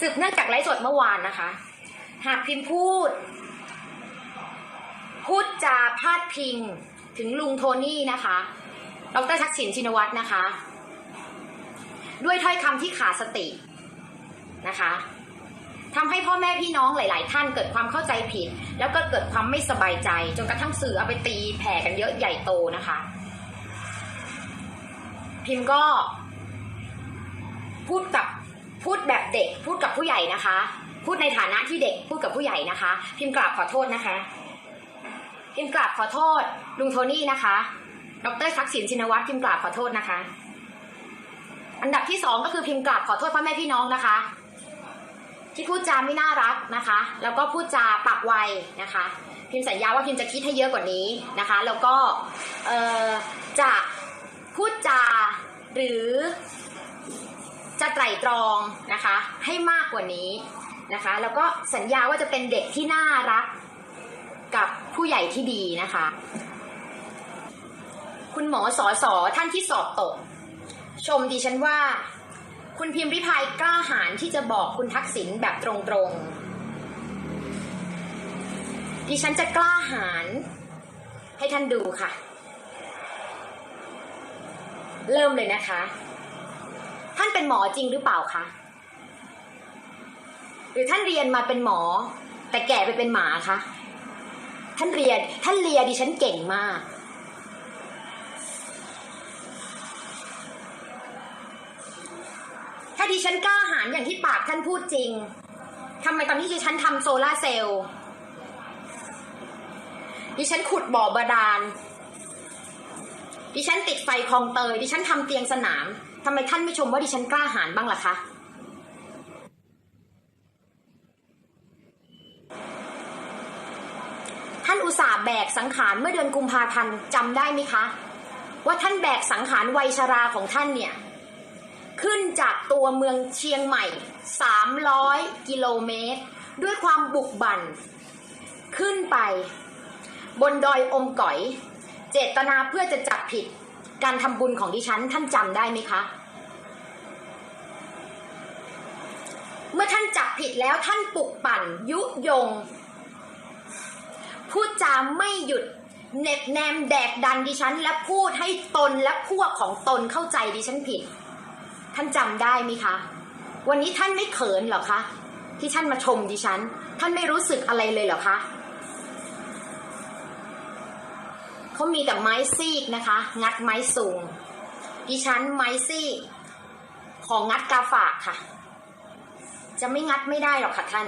สืบเนื่องจากไลฟ์สดเมื่อวานนะคะ หากพิมพ์พูด พูดจาพาดพิงถึงลุงโทนี่นะคะ ดรทักษิณชินวัตรนะคะ ด้วยถ้อยคำที่ขาดสตินะคะทำให้พ่อแม่พี่น้องหลาย ๆ ท่านเกิดความเข้าใจผิด แล้วก็เกิดความไม่สบายใจ จนกระทั่งสื่อเอาไปตีแผ่กันเยอะใหญ่โตนะคะ พิมพ์ก็พูดกับพูดแบบ เด็กพูดกับผู้ใหญ่นะคะ พูดในฐานะที่เด็กพูดกับผู้ใหญ่นะคะ พิมพ์กราบขอโทษนะคะ พิมพ์กราบขอโทษ ลุงโทนี่นะคะ ดรทักษิณชินวัตรพิมพ์กราบขอโทษนะคะ อันดับที่สองก็คือพิมพ์กราบขอโทษพ่อแม่พี่น้องนะคะ ที่พูดจาไม่น่ารักนะคะ แล้วก็พูดจาปากไวนะคะ พิมพ์สัญญาว่าพิมพ์จะคิดให้เยอะกว่านี้นะคะ แล้วก็จะพูดจาหรือ จะไตร่ตรองนะคะ ให้มากกว่านี้นะคะ แล้วก็สัญญาว่าจะเป็นเด็กที่น่ารักกับผู้ใหญ่ที่ดีนะคะ คุณหมอสอสอท่านที่สอบตก ชมดิฉันว่า คุณพิมพ์ริพายกล้าหาญที่จะบอกคุณทักษิณแบบตรงๆ ดิฉันจะกล้าหาญให้ท่านดูค่ะ เริ่มเลยนะคะ ท่านเป็นหมอจริงหรือเปล่าคะ หรือท่านเรียนมาเป็นหมอ แต่แก่ไปเป็นหมาคะ ท่านเรียนท่านเรียนดิฉันเก่งมาก ถ้าดิฉันกล้าหาญอย่างที่ปากท่านพูดจริงทำไมตอนที่ดิฉันทำโซลาร์เซลล์ดิฉันขุดบ่อบาดาล ดิฉันติดไฟคลองเตย ดิฉันทำเตียงสนามทำไมท่านไม่ชมว่าดิฉันกล้าหาญบ้างล่ะคะท่านอุตส่าห์แบกสังขารเมื่อเดือนกุมภาพันธ์จำได้ไหมคะ ว่าท่านแบกสังขารวัยชราของท่านเนี่ย ขึ้นจากตัวเมืองเชียงใหม่ 300 กิโลเมตร ด้วยความบุกบั่น ขึ้นไป บนดอยอมก๋อย เจตนาเพื่อจะจับ ผิด การทำบุญของดิฉันท่านจำได้ไหมคะ เมื่อท่านจับผิดแล้วท่านปลุกปั่น ยุยง พูดจาไม่หยุดเน็บแนมแดกดันดิฉัน และพูดให้ตนและพวกของตนเข้าใจดิฉันผิด ท่านจำได้ไหมคะ วันนี้ท่านไม่เขินหรอคะที่ท่านมาชมดิฉัน ท่านไม่รู้สึกอะไรเลยเหรอคะ เขามีแต่ไม้ซีกนะคะ งัดไม้สูง ดิฉันไม้ซีก ของงัดกาฝากค่ะ จะไม่งัดไม่ได้หรอกค่ะท่าน